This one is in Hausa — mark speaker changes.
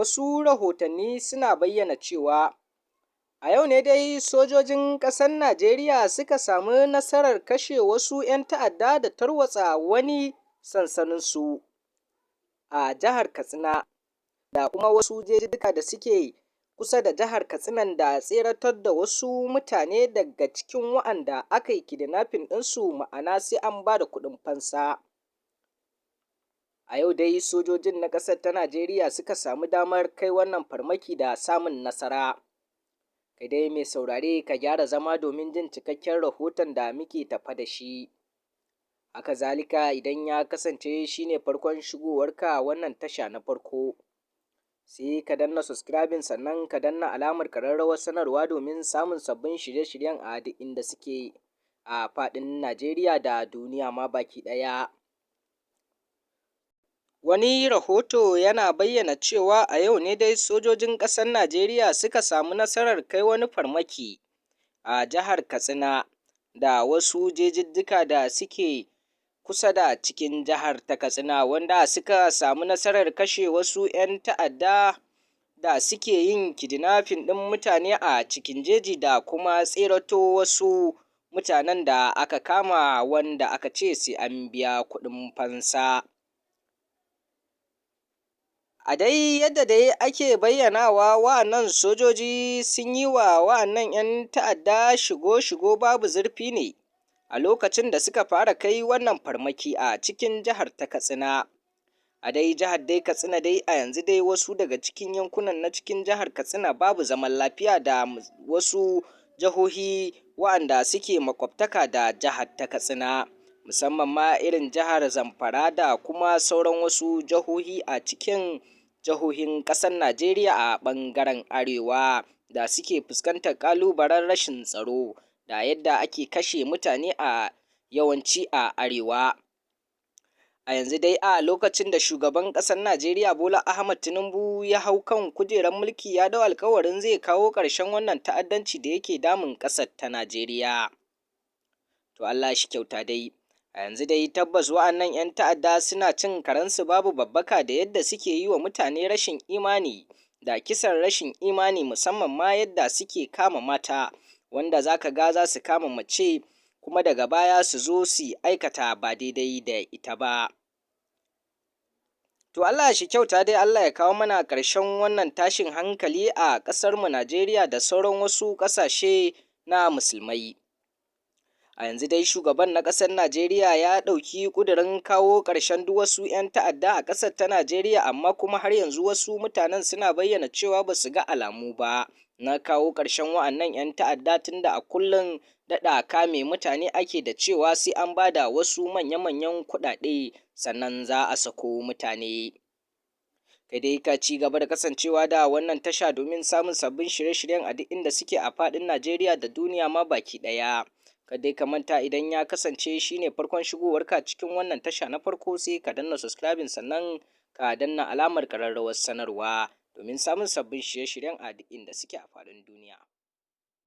Speaker 1: wasu rahotanni suna bayyana cewa a yau ne dai sojojin ƙasar najeriya suka samu nasarar kashe wasu ‘yan ta'adda da tarwatsa wani sansaninsu a jihar katsina da kuma wasu jejjuka da suke kusa da jihar katsinan da tseratar da wasu mutane daga cikin wa'anda aka yi kidnapping ɗinsu ma'ana sai an ba da kuɗin fansa. A yau dai sojojin na ƙasar ta najeriya suka samu damar kai wannan farmaki da samun nasara. Kai dai mai saurare ka gyara zama domin jin cikakken rahoton da muke tafe da shi. Haka zalika idan ya kasance shi ne farkon shigowarka wannan tasha na farko sai ka danna subscribing sannan ka danna alamar ƙararrawar sanarwa domin samun sabbin shirye shiryen a duk inda suke a faɗin najeriya da duniya ma baki ɗaya. Wani rahoto yana bayyana cewa a yau ne dai sojojin ƙasar najeriya suka samu nasarar kai wani farmaki a jihar katsina da wasu jejujjuka da suke kusa da cikin jihar ta katsina wanda suka samu nasarar kashe wasu ‘yan ta'adda da suke yin kidnapping ɗin mutane a cikin jeji da kuma tserato wasu mutanen da aka kama wanda aka ce sai an biya kuɗin fansa. A dai yadda dai ake bayyanawa wa'annan sojoji sun yi wa wa'annan ‘yan ta'adda shigo shigo babu zurfi ne a lokacin da suka fara kai wannan farmaki a cikin jihar ta katsina. A dai jihar dai katsina dai a yanzu dai wasu daga cikin yankunan na cikin jihar katsina babu zaman lafiya da wasu jihohi wa'anda suke maƙwabtaka da jihar ta katsina musamman ma irin jihar zamfara da kuma sauran wasu jihohi a cikin jihohin ƙasar najeriya a ɓangaren arewa da suke fuskantar ƙalubalen rashin tsaro da yadda ake kashe mutane a yawanci a arewa. A yanzu dai a lokacin da shugaban ƙasar najeriya bola ahmad tinubu ya hau kan kujerar mulki ya ɗau alkawarin zai kawo ƙarshen wannan ta'addanci da yake damun ƙasar ta najeriya. To allah shi kyauta dai. A yanzu dai tabbas wa'annan ‘yan ta'adda suna cin karensu babu babbaka da yadda suke yi wa mutane rashin imani da kisan rashin imani musamman ma yadda suke kama mata wanda za ka ga za su kama mace kuma daga baya su zo su aikata ba daidai da ita ba. To Allah shi kyauta dai Allah ya kawo mana ƙarshen wannan tashin hankali a ƙasarmu Najeriya da sauran wasu ƙasashe na musulmai. A yanzu dai shugaban na ƙasar Najeriya ya ɗauki ƙudurin kawo ƙarshen duk wasu ‘yan ta'adda a ƙasar ta Najeriya amma kuma har yanzu wasu mutanen suna bayyana cewa ba su ga alamu ba na kawo ƙarshen wa'annan ‘yan ta'adda tunda a kullum daɗa kame mutane ake da cewa sai an ba da wasu manya-manyan kuɗaɗe sannan za a sako mutane. Kai dai ka ci gaba da kasancewa da wannan tasha domin samun sabbin shirye-shiryen a duk inda suke a faɗin Najeriya da duniya ma baki ɗaya. Ka dai ka manta idan ya kasance shine farkon shigowarka cikin wannan tasha na farko sai ka danna subscribing sannan ka danna alamar ƙararrawar sanarwa domin samun sabbin shirye-shiryen a duk inda suke a faɗin duniya.